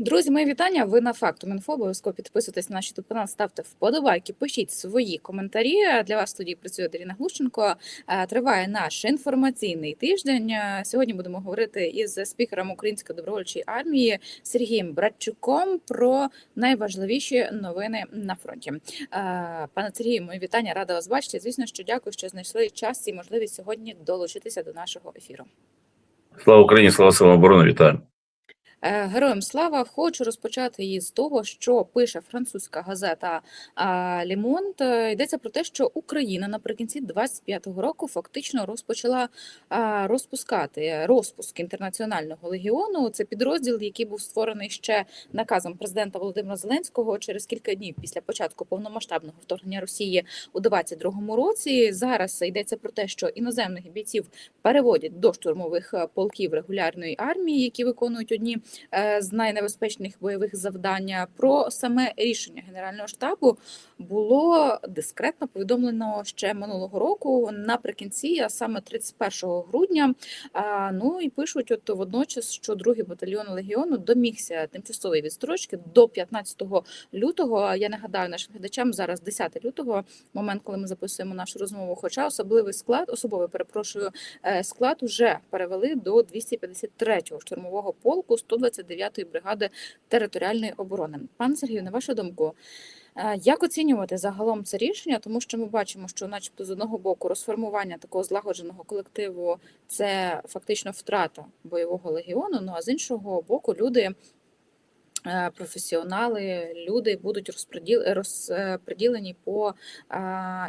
Друзі, мої вітання. Ви на факту Мінфо. Обов'язково підписуйтесь на наш YouTube канал, ставте вподобайки, пишіть свої коментарі. Для вас студії працює Даріна Глущенко. Е, Триває наш інформаційний тиждень. Е, Сьогодні будемо говорити із спікером Української добровольчої армії Сергієм Братчуком про найважливіші новини на фронті. Е, Пане Сергію, мої вітання, рада вас бачити. Звісно, що дякую, що знайшли час і можливість сьогодні долучитися до нашого ефіру. Слава Україні, слава силам оборони, вітаю. Е, Героям слава! Хочу розпочати із того, що пише французька газета Лімонт. Йдеться про те, що Україна наприкінці 25-го року фактично розпочала розпускати розпуск інтернаціонального легіону. Це підрозділ, який був створений ще наказом президента Володимира Зеленського через кілька днів після початку повномасштабного вторгнення Росії у 22-му році. Зараз йдеться про те, що іноземних бійців переводять до штурмових е, полків регулярної армії, які виконують одні е, з найнебезпечних бойових завдань. Про саме рішення Генерального штабу було дискретно повідомлено ще минулого року наприкінці, а саме 31 грудня. Ну і пишуть, от водночас, що другий батальйон легіону домігся тимчасової відстрочки до 15 лютого. Я нагадаю нашим глядачам зараз 10 лютого, момент, коли ми записуємо нашу розмову. Хоча особливий склад, особовий перепрошую, е, склад уже перевели до 253-го штурмового полку 129-ї бригади територіальної оборони. Пан Сергію, на вашу думку, як оцінювати загалом це рішення? Тому що ми бачимо, що, начебто, з одного боку, розформування такого злагодженого колективу це фактично втрата бойового легіону. Ну а з іншого боку, люди. е, Професіонали, люди будуть розподіл, розподілені по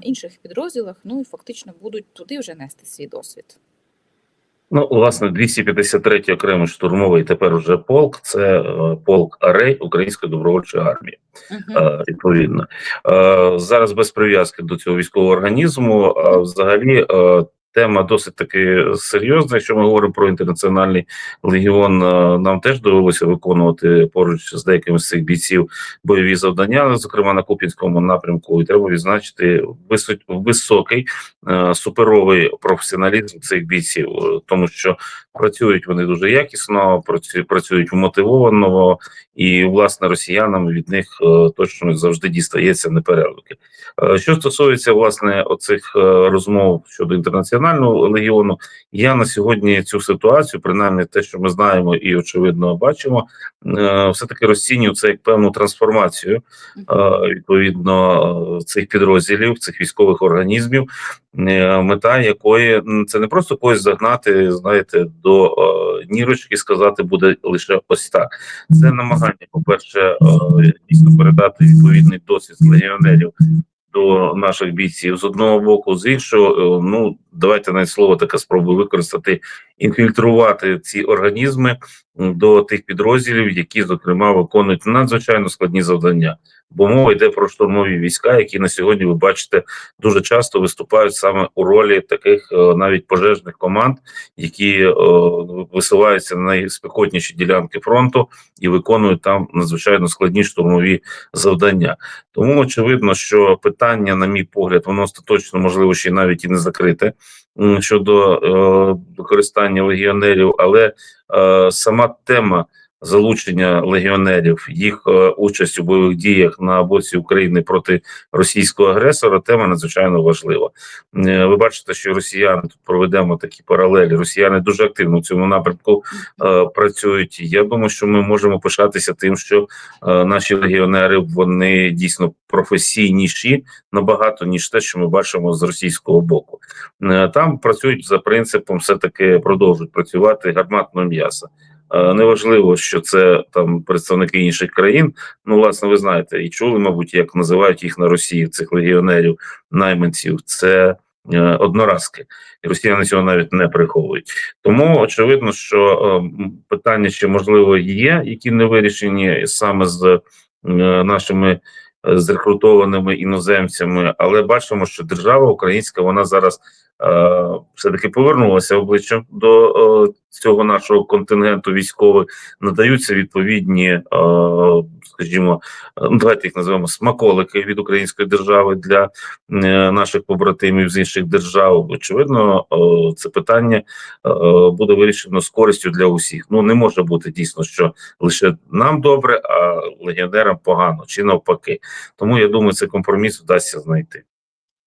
інших підрозділах. Ну і фактично будуть туди вже нести свій досвід. Ну, власне, 253 окремий штурмовий тепер уже полк. Це е, полк Арей Української добровольчої армії. Uh -huh. відповідно, Е, зараз без прив'язки до цього військового організму. А взагалі е, тема досить таки серйозна. Якщо ми говоримо про інтернаціональний легіон, е, нам теж довелося виконувати поруч з деякими з цих бійців бойові завдання, зокрема на Купінському напрямку. І треба відзначити висо- високий е, суперовий професіоналізм цих бійців, тому що працюють вони дуже якісно, працюють вмотивовано, і власне росіянам від них е, точно завжди дістається непереливки. Е, Що стосується власне оцих е, розмов щодо інтернаціонального легіону, я на сьогодні цю ситуацію, принаймні те, що ми знаємо і очевидно бачимо, все таки розцінюю це як певну трансформацію відповідно цих підрозділів, цих військових організмів, мета якої це не просто когось загнати, знаєте, до е, нірочки, сказати буде лише ось так. Це намагання, по-перше, е, дійсно передати відповідний досвід легіонерів до наших бійців з одного боку, з іншого, е, ну давайте навіть слово таке спробую використати, інфільтрувати ці організми до тих підрозділів, які зокрема виконують надзвичайно складні завдання. Бо мова йде про штурмові війська, які на сьогодні ви бачите дуже часто виступають саме у ролі таких е, навіть пожежних команд, які е, висуваються на найспекотніші ділянки фронту і виконують там надзвичайно складні штурмові завдання. Тому очевидно, що питання, на мій погляд, воно остаточно можливо ще навіть і не закрите щодо е, використання легіонерів, але е, сама тема. Залучення легіонерів, їх е, участь у бойових діях на боці України проти російського агресора тема надзвичайно важлива. Е, Ви бачите, що росіяни тут проведемо такі паралелі. Росіяни дуже активно в цьому напрямку е, працюють. Я думаю, що ми можемо пишатися тим, що наші легіонери вони дійсно професійніші набагато ніж те, що ми бачимо з російського боку. Там працюють за принципом, все таки продовжують працювати гарматного м'яса. Е, Неважливо, що це там представники інших країн. Ну, власне, ви знаєте, і чули, мабуть, як називають їх на Росії цих легіонерів, найманців. Це е, одноразки, і росіяни цього навіть не приховують. Тому очевидно, що е, питання ще можливо є, які не вирішені саме з нашими зрекрутованими іноземцями, але бачимо, що держава українська вона зараз все таки повернулася обличчям до е, цього нашого контингенту військових, надаються відповідні, е, скажімо, е, ну, давайте їх називаємо смаколики від української держави для е, наших побратимів з інших держав. Очевидно, е, це питання е, буде вирішено з користю для усіх. Ну не може бути дійсно, що лише нам добре, а легіонерам погано чи навпаки. Тому я думаю, цей компроміс вдасться знайти.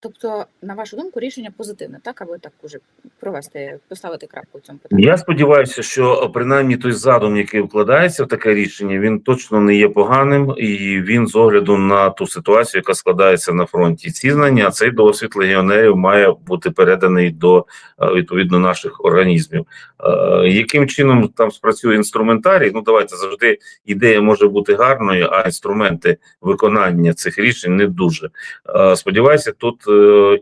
Тобто, на вашу думку, рішення позитивне, так аби так уже провести, поставити крапку в цьому питанні. Я сподіваюся, що принаймні той задум, який вкладається в таке рішення, він точно не є поганим, і він з огляду на ту ситуацію, яка складається на фронті. Ці знання, цей досвід легіонерів має бути переданий до е, відповідно наших організмів. Е, Яким чином там спрацює інструментарій? Ну давайте завжди ідея може бути гарною, а інструменти виконання цих рішень не дуже. Е, Сподіваюся, тут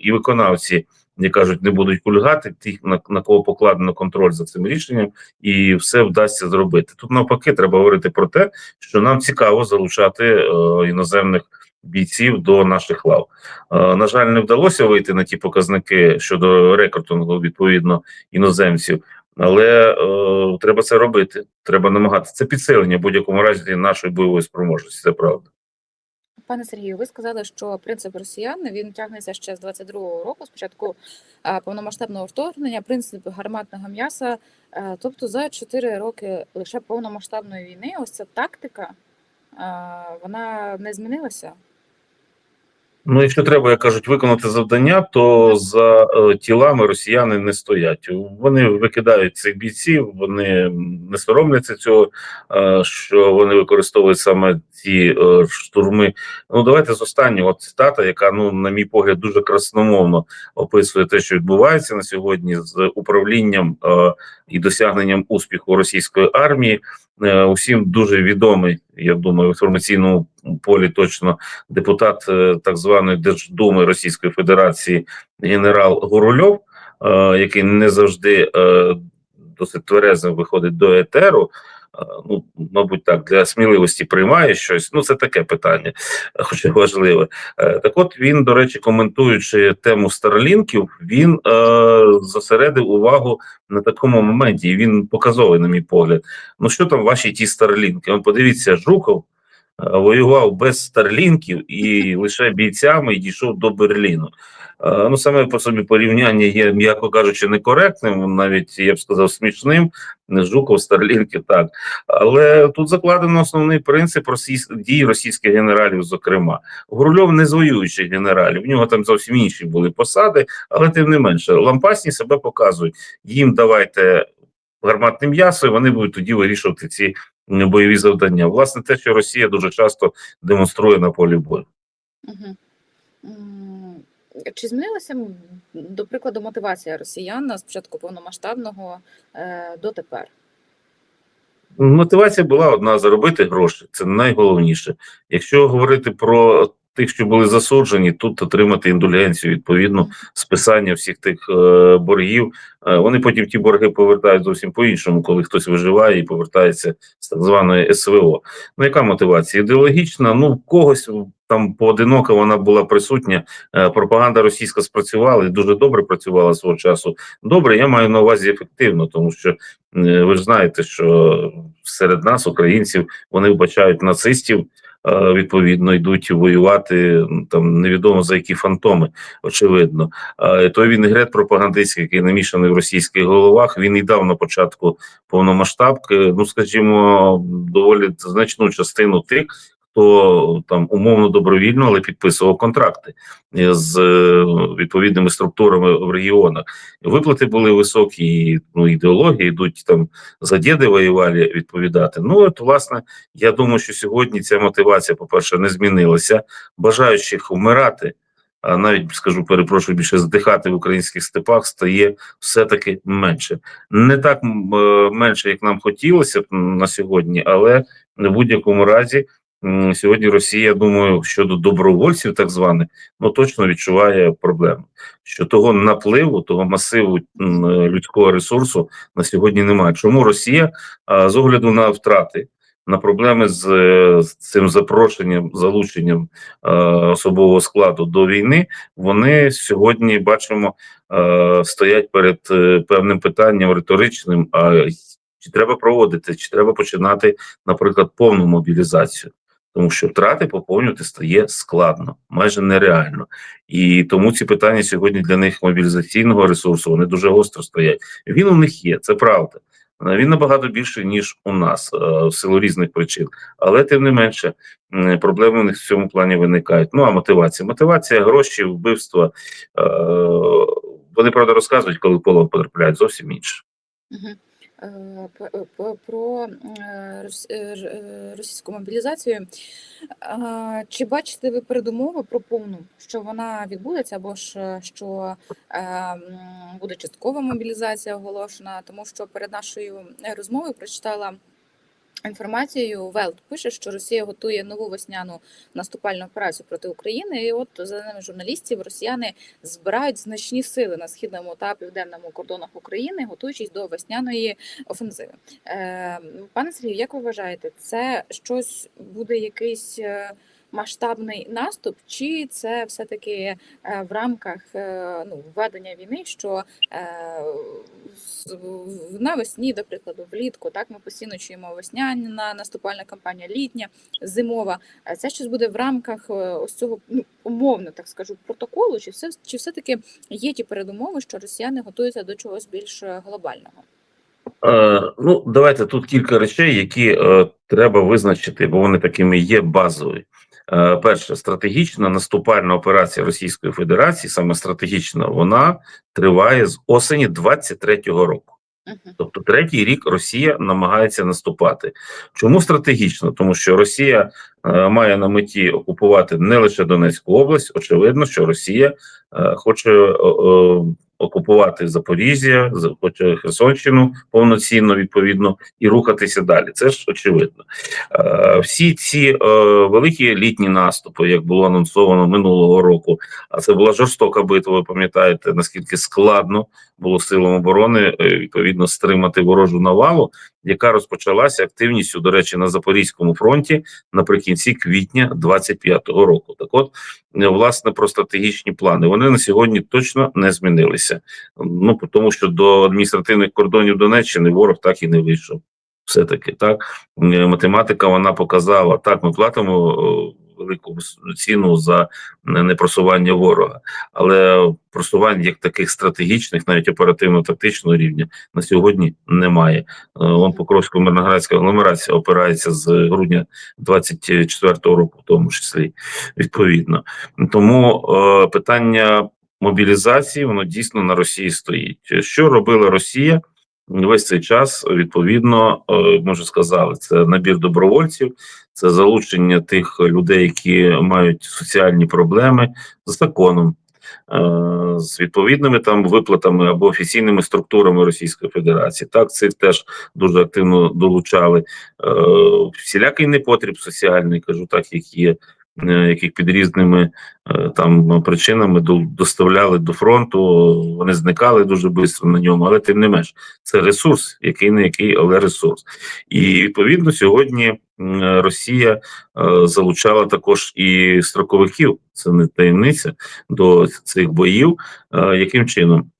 і виконавці як кажуть, не будуть кульгати, ті, на, на кого покладено контроль за цим рішенням, і все вдасться зробити. Тут навпаки, треба говорити про те, що нам цікаво залучати е, іноземних бійців до наших лав. Е, на жаль, не вдалося вийти на ті показники щодо рекрутингу відповідно іноземців. Але е, треба це робити. Треба намагатися. Це підсилення в будь-якому разі нашої бойової спроможності. Це правда. Пане Сергію, ви сказали, що принцип росіян він тягнеться ще з 22-го року, спочатку повномасштабного вторгнення, принцип гарматного м'яса. Тобто за 4 роки лише повномасштабної війни, ось ця тактика, вона не змінилася. Ну, якщо треба, як кажуть, виконати завдання, то за е, тілами росіяни не стоять. Вони викидають цих бійців, вони не соромляться цього, е, що вони використовують саме ці е, штурми. Ну, давайте з останнього цитата, яка, ну, на мій погляд, дуже красномовно описує те, що відбувається на сьогодні з управлінням е, і досягненням успіху російської армії. Е, Усім дуже відомий, я думаю, в інформаційному полі точно депутат е, так званої Держдуми Російської Федерації генерал Гурульов, е, який не завжди е, досить тверезо виходить до етеру. Ну, мабуть, так для сміливості приймає щось. Ну, це таке питання, хоча важливе. Так, от він, до речі, коментуючи тему старлінків, він е, зосередив увагу на такому моменті, і він показовий, на мій погляд. Ну що там ваші ті старлінки? Он подивіться, Жуков воював без старлінків і лише бійцями і дійшов до Берліну. Е, Ну, саме по собі порівняння є, м'яко кажучи, некоректним, навіть я б сказав, смішним. Жуков, Старлінків, так. Але тут закладено основний принцип російсь... дій російських генералів, зокрема. Гурльов не з воюючих генералів, в нього там зовсім інші були посади, але тим не менше, лампасні себе показують. Їм давайте гарматне м'ясо, і вони будуть тоді вирішувати ці бойові завдання. Власне, те, що Росія дуже часто демонструє на полі бою. Угу. Чи змінилася, до прикладу, мотивація росіян з початку повномасштабного е, до тепер? Мотивація була одна заробити гроші. Це найголовніше. Якщо говорити про тих, що були засуджені, тут отримати індульгенцію, відповідно, списання всіх тих е, боргів. Е, вони потім ті борги повертають зовсім по-іншому, коли хтось виживає і повертається з так званої СВО. Ну яка мотивація? Ідеологічна, ну в когось там поодиноко вона була присутня. Е, пропаганда російська спрацювала і дуже добре працювала свого часу. Добре, я маю на увазі ефективно, тому що ви ж знаєте, що серед нас, українців, вони вбачають нацистів. Е, Відповідно, йдуть воювати там невідомо за які фантоми, очевидно. той Той вінегрет пропагандистський, який намішаний в російських головах, він і дав на початку повномасштабки. Ну, скажімо, доволі значну частину тих, хто там умовно добровільно, але підписував контракти з е, відповідними структурами в регіонах. Виплати були високі, ну ідеології йдуть там за діди воювали відповідати. Ну от власне, я думаю, що сьогодні ця мотивація, по-перше, не змінилася. Бажаючих вмирати, а навіть скажу, перепрошую, більше здихати в українських степах стає все-таки менше. Не так е, менше, як нам хотілося б на сьогодні, але в будь-якому разі. Сьогодні Росія, думаю, щодо добровольців, так званих, ну точно відчуває проблему. Що того напливу, того масиву людського ресурсу на сьогодні немає. Чому Росія з огляду на втрати на проблеми з, е, з цим запрошенням, залученням е, особового складу до війни, вони сьогодні бачимо е, стоять перед е, певним питанням риторичним. А чи треба проводити, чи треба починати, наприклад, повну мобілізацію? Тому що втрати поповнювати стає складно, майже нереально, і тому ці питання сьогодні для них мобілізаційного ресурсу вони дуже гостро стоять. Він у них є, це правда. Е, Він набагато більший ніж у нас е, в силу різних причин, але тим не менше проблеми у них в цьому плані виникають. Ну а мотивація, мотивація, гроші, вбивства. Е, вони правда розказують, коли полон потрапляють зовсім інше. Про російську мобілізацію. Чи бачите ви передумови про повну, що вона відбудеться, або ж е, що е, буде часткова мобілізація оголошена? Тому що перед нашою е, розмовою прочитала інформацію. Велт пише, що Росія готує нову весняну наступальну операцію проти України. І от за ними журналістів, росіяни збирають значні сили на східному та південному кордонах України, готуючись до весняної офензиви. Е, пане Сергію, як ви вважаєте, це щось буде якийсь е, масштабний наступ, чи це все-таки е, в рамках е, ну, введення війни, що е, навесні, до прикладу, влітку, так ми постійно чуємо весняна наступальна кампанія, літня, зимова. Це щось буде в рамках ось цього ну, умовно, так скажу, протоколу, чи все чи все-таки є ті передумови, що росіяни готуються до чогось більш глобального? Е, ну, давайте тут кілька речей, які е, треба визначити, бо вони такими є базові. Е, перше, стратегічна наступальна операція Російської Федерації, саме стратегічна, вона триває з осені 23-го року. Тобто третій рік Росія намагається наступати. Чому стратегічно? Тому що Росія е, має на меті окупувати не лише Донецьку область. Очевидно, що Росія е, хоче е, окупувати Запоріжжя, з- Херсонщину повноцінно відповідно і рухатися далі. Це ж очевидно. Е, всі ці е, великі літні наступи, як було анонсовано минулого року, а це була жорстока битва. Ви пам'ятаєте наскільки складно було силам оборони е, відповідно стримати ворожу навалу, яка розпочалася активністю, до речі, на Запорізькому фронті наприкінці квітня 25-го року. Так, от е, власне про стратегічні плани вони на сьогодні точно не змінилися. Ну тому, що до адміністративних кордонів Донеччини ворог так і не вийшов. Все таки так Е, математика вона показала так. Ми платимо е, велику ціну за непросування ворога, але просувань як таких стратегічних, навіть оперативно-тактичного рівня на сьогодні немає. Е, Вон Покровська мирноградська агломерація опирається з грудня 24-го року, в тому числі відповідно. Тому е, питання мобілізації воно дійсно на Росії стоїть. Що робила Росія? Весь цей час відповідно е, ми вже сказали, це набір добровольців, це залучення тих людей, які мають соціальні проблеми з законом, е, з відповідними там виплатами або офіційними структурами Російської Федерації. Так, цих теж дуже активно долучали. Е, Всілякий непотріб соціальний, кажу так, як є. Е, Яких під різними е, там причинами доставляли до фронту, вони зникали дуже швидко на ньому, але тим не менш, це ресурс, який не який, але ресурс. І відповідно сьогодні Росія е, залучала також і строковиків, це не таємниця до цих боїв. Яким чином?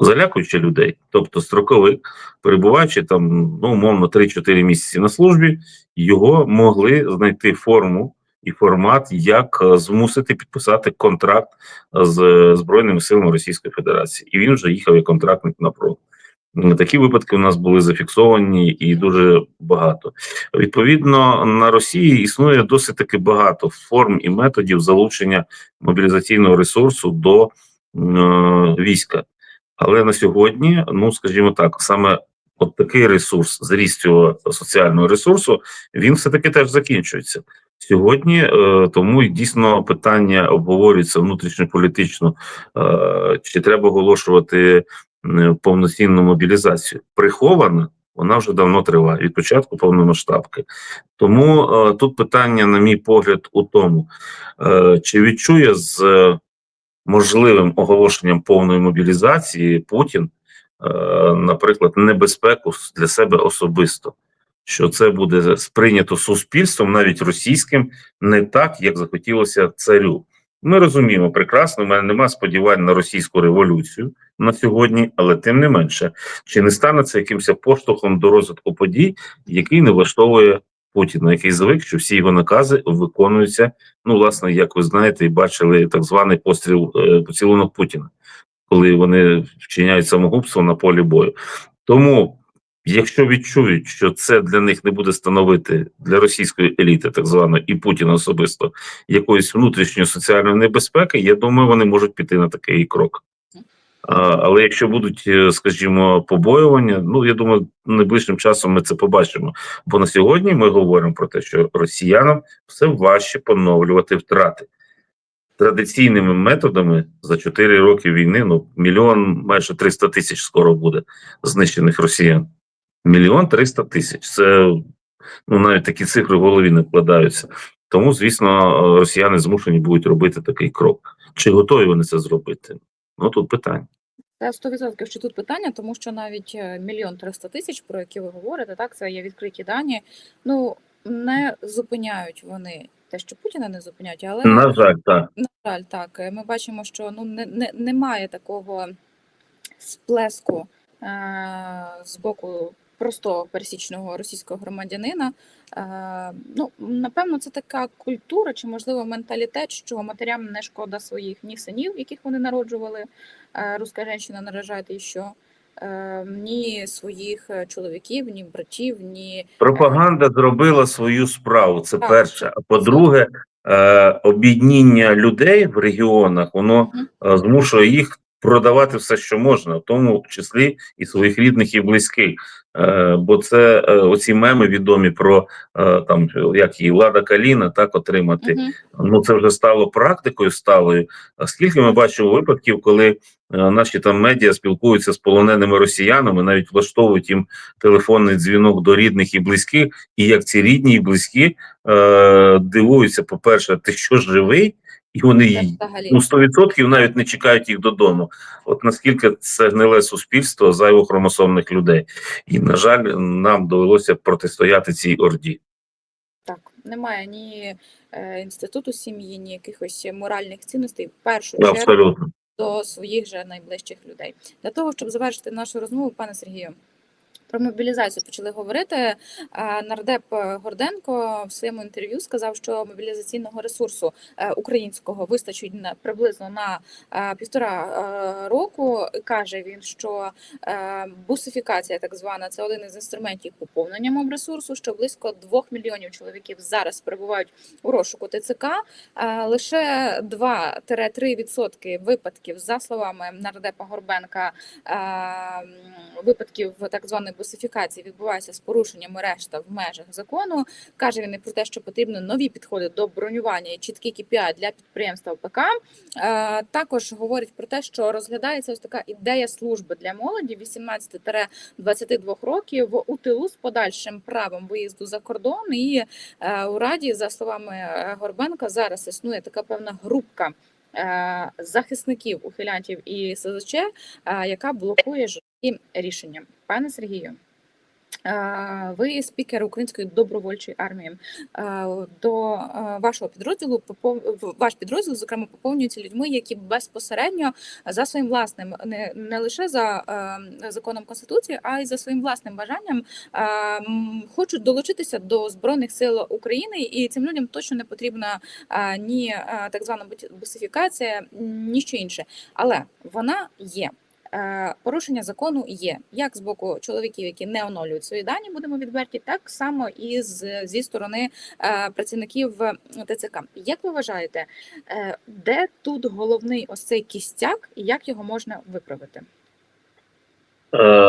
Залякуючи людей, тобто строковик, перебуваючи там ну умовно 3-4 місяці на службі, його могли знайти форму і формат, як е, змусити підписати контракт з е, збройними силами Російської Федерації, і він вже їхав як контрактник на фронт. Такі випадки у нас були зафіксовані і дуже багато. Відповідно, на Росії існує досить таки багато форм і методів залучення мобілізаційного ресурсу до е, війська. Але на сьогодні, ну скажімо так, саме от такий ресурс, зріст цього соціального ресурсу, він все таки теж закінчується. Сьогодні е, тому дійсно питання обговорюється внутрішньополітично, е, чи треба оголошувати повноцінну мобілізацію. Прихована вона вже давно триває від початку повномасштабки. Тому е, тут питання, на мій погляд, у тому, чи відчує з можливим оголошенням повної мобілізації Путін, наприклад, небезпеку для себе особисто. Що це буде сприйнято суспільством, навіть російським, не так, як захотілося царю. Ми розуміємо прекрасно. У мене нема сподівань на російську революцію на сьогодні, але тим не менше, чи не стане це якимось поштовхом до розвитку подій, який не влаштовує Путіна, який звик, що всі його накази виконуються. Ну, власне, як ви знаєте, і бачили так званий постріл е, поцілунок Путіна, коли вони вчиняють самогубство на полі бою. Тому, якщо відчують, що це для них не буде становити для російської еліти, так званої, і Путіна особисто якоїсь внутрішньої соціальної небезпеки, я думаю, вони можуть піти на такий крок. Але якщо будуть, е, скажімо, побоювання, ну я думаю, найближчим часом ми це побачимо. Бо на сьогодні ми говоримо про те, що росіянам все важче поновлювати втрати традиційними методами за 4 роки війни. Ну мільйон майже 300 тисяч скоро буде знищених росіян. Мільйон 300 тисяч. Це ну навіть такі цифри в голові не вкладаються. Тому, звісно, росіяни змушені будуть робити такий крок. Чи готові вони це зробити? Ну тут питання. Це 100% що тут питання, тому що навіть е, мільйон триста тисяч, про які ви говорите, так це є відкриті дані. Ну не зупиняють вони те, що Путіна не зупиняють, але На жаль, так. на жаль, так е, ми бачимо, що ну не, не немає такого сплеску е- з боку простого пересічного російського громадянина. Е, ну, напевно, це така культура чи, можливо, менталітет, що матерям не шкода своїх ні синів, яких вони народжували. Е, руська жінка наражає і що. Е, ні своїх чоловіків, ні братів, ні Пропаганда зробила свою справу. Це Так, перше. А по-друге, об'єднання людей в регіонах воно змушує їх продавати все, що можна, в тому числі і своїх рідних і близьких. Е, бо це е, оці меми відомі про е, там як її Лада Каліна так отримати. Мгм. Ну це вже стало практикою сталою. А скільки ми бачимо випадків, коли е, наші там медіа спілкуються з полоненими росіянами, навіть влаштовують їм телефонний дзвінок до рідних і близьких, і як ці рідні і близькі е, дивуються, по-перше, ти що живий, і вони їй ну 100% навіть не чекають їх додому. От наскільки це гниле суспільство зайвохромосомних людей, і на жаль, нам довелося протистояти цій орді. Так, немає ні е, інституту сім'ї, ні якихось моральних цінностей в першу чергу Абсолютно. до своїх же найближчих людей. Для того, щоб завершити нашу розмову, пане Сергію, про мобілізацію почали говорити. Нардеп Горденко в своєму інтерв'ю сказав, що мобілізаційного ресурсу е, українського вистачить приблизно на е, півтора е, року. Каже він, що е, бусифікація, так звана, це один із інструментів поповнення мобресурсу, що близько двох мільйонів чоловіків зараз перебувають у розшуку ТЦК. Е, Лише 2-3% випадків, за словами нардепа Горбенка, е, випадків так званої бусифікації відбуваються з порушеннями решта в межах закону. Каже він і про те, що потрібно нові підходи до бронювання і чіткі KPI для підприємства ОПК. Е, Також говорить про те, що розглядається ось така ідея служби для молоді 18-22 років у тилу з подальшим правом виїзду за кордон. І е, у раді, за словами е, Горбенка, зараз існує така певна групка. Захисників ухилянтів і СЗЧ, яка блокує жорсткі рішення. Пане Сергію, ви спікер Української добровольчої армії. До вашого підрозділу ваш підрозділ, зокрема, поповнюється людьми, які безпосередньо за своїм власним, не, не лише за законом конституції, а й за своїм власним бажанням хочуть долучитися до збройних сил України, і цим людям точно не потрібна ні так звана бу- бусифікація, ні що інше. Але вона є. Е, Порушення закону є як з боку чоловіків, які не оновлюють свої дані, будемо відверті, так само і з, зі сторони е, працівників ТЦК. Як ви вважаєте, е, де тут головний ось цей кістяк і як його можна виправити?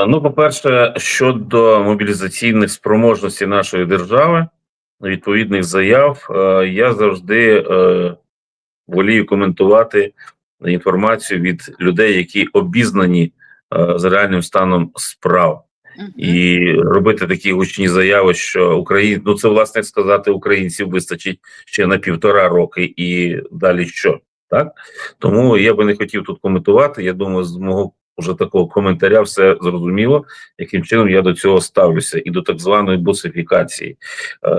Ну, по-перше, щодо мобілізаційних спроможностей нашої держави, відповідних заяв, я завжди волію коментувати інформацію від людей, які обізнані е, з реальним станом справ. І робити такі гучні заяви, що Україн... ну це власне сказати, українців вистачить ще на півтора роки, і далі що так? Тому я би не хотів тут коментувати. Я думаю, з мого уже такого коментаря все зрозуміло, яким чином я до цього ставлюся, і до так званої бусифікації, е,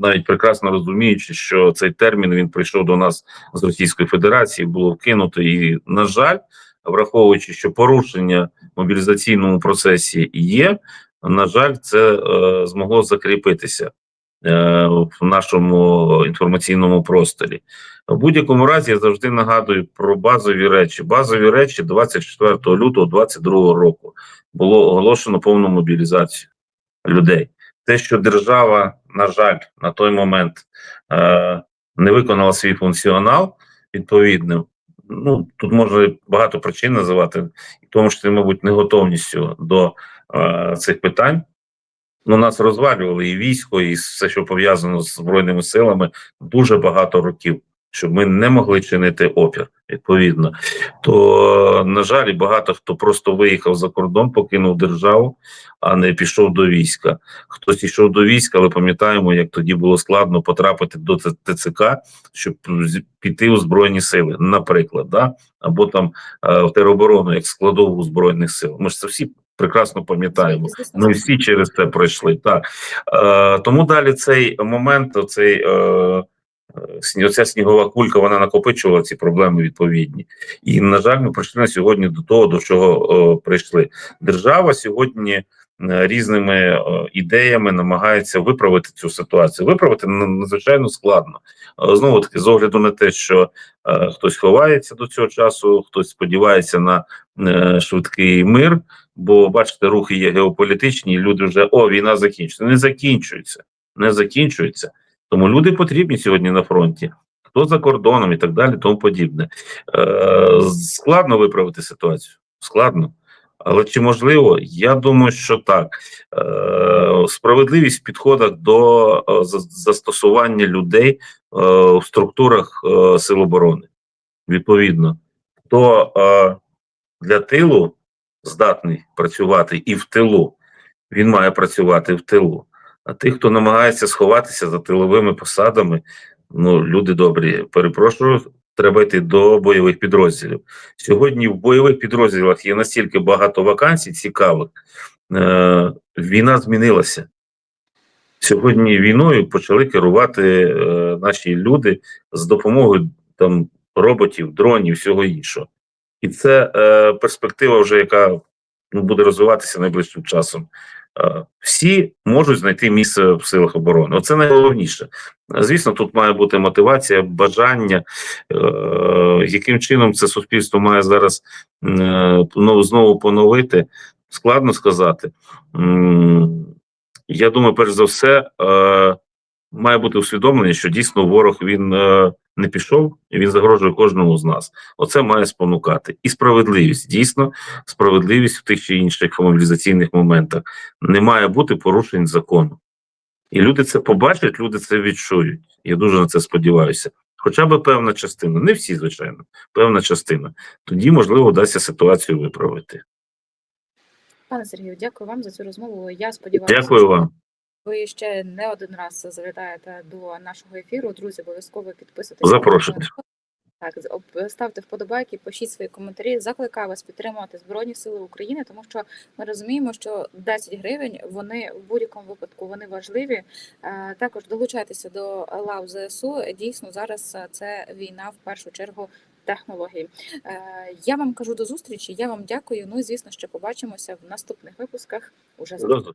навіть прекрасно розуміючи, що цей термін він прийшов до нас з Російської Федерації, було вкинуто, і на жаль, враховуючи, що порушення в мобілізаційному процесі є, на жаль, це е, змогло закріпитися в нашому інформаційному просторі. В будь-якому разі я завжди нагадую про базові речі. Базові речі 24 лютого 2022 року було оголошено повну мобілізацію людей. Те, що держава, на жаль, на той момент е, не виконала свій функціонал відповідним. Ну тут можна багато причин називати, тому числі, мабуть, неготовністю до е, цих питань. Ну, нас розвалювали і військо, і все, що пов'язано з збройними силами, дуже багато років, щоб ми не могли чинити опір. Відповідно, то на жаль, багато хто просто виїхав за кордон, покинув державу, а не пішов до війська. Хтось йшов до війська, але пам'ятаємо, як тоді було складно потрапити до ТЦК, щоб піти у збройні сили, наприклад, да? або там е, в тероборону, як складову збройних сил. Ми ж це всі прекрасно пам'ятаємо. Ми всі через це пройшли. Так е, тому далі цей момент, цей. Е, Оця снігова кулька вона накопичувала ці проблеми відповідні, і на жаль, ми прийшли на сьогодні до того, до чого е, прийшли. Держава сьогодні різними е, ідеями намагається виправити цю ситуацію. Виправити надзвичайно складно. Е, Знову таки, з огляду на те, що е, хтось ховається до цього часу, хтось сподівається на е, швидкий мир. Бо бачите, рухи є геополітичні, і люди вже о, війна закінчиться. Не закінчується, не закінчується. Тому люди потрібні сьогодні на фронті. Хто за кордоном і так далі, тому подібне. Е, складно виправити ситуацію. Складно. Але чи можливо? Я думаю, що так. Е, справедливість в підходах до е, застосування людей е, в структурах Сил оборони. Відповідно, хто для тилу здатний працювати і в тилу, він має працювати в тилу. А тих, хто намагається сховатися за тиловими посадами, ну люди добрі, перепрошую, треба йти до бойових підрозділів. Сьогодні в бойових підрозділах є настільки багато вакансій цікавих. Е, війна змінилася. Сьогодні війною почали керувати е, наші люди з допомогою там роботів, дронів, всього іншого. І це е, перспектива, вже яка ну, буде розвиватися найближчим часом. Е, всі можуть знайти місце в силах оборони. Оце найголовніше. Звісно, тут має бути мотивація, бажання, е, яким чином це суспільство має зараз е, ну, знову поновити. Складно сказати. Я думаю, перш за все, має бути усвідомлення, що дійсно ворог він е, не пішов і він загрожує кожному з нас. Оце має спонукати. І справедливість, дійсно, справедливість в тих чи інших мобілізаційних моментах. Не має бути порушень закону. І люди це побачать, люди це відчують. Я дуже на це сподіваюся. Хоча б певна частина, не всі, звичайно, певна частина. Тоді, можливо, вдасться ситуацію виправити. Пане Сергію, дякую вам за цю розмову. Я сподіваюся, Дякую вам. Ви ще не один раз завітаєте до нашого ефіру. Друзі, обов'язково підписуйтесь. Запрошуйте. Так, ставте вподобайки, пишіть свої коментарі. Закликаю вас підтримувати Збройні Сили України, тому що ми розуміємо, що 10 гривень вони в будь-якому випадку вони важливі. Е, Також долучайтеся до лав ЗСУ. Дійсно, зараз е, це війна в першу чергу технологій. Е, Я вам кажу до зустрічі. Я вам дякую. Ну і звісно, що побачимося в наступних випусках уже завтра.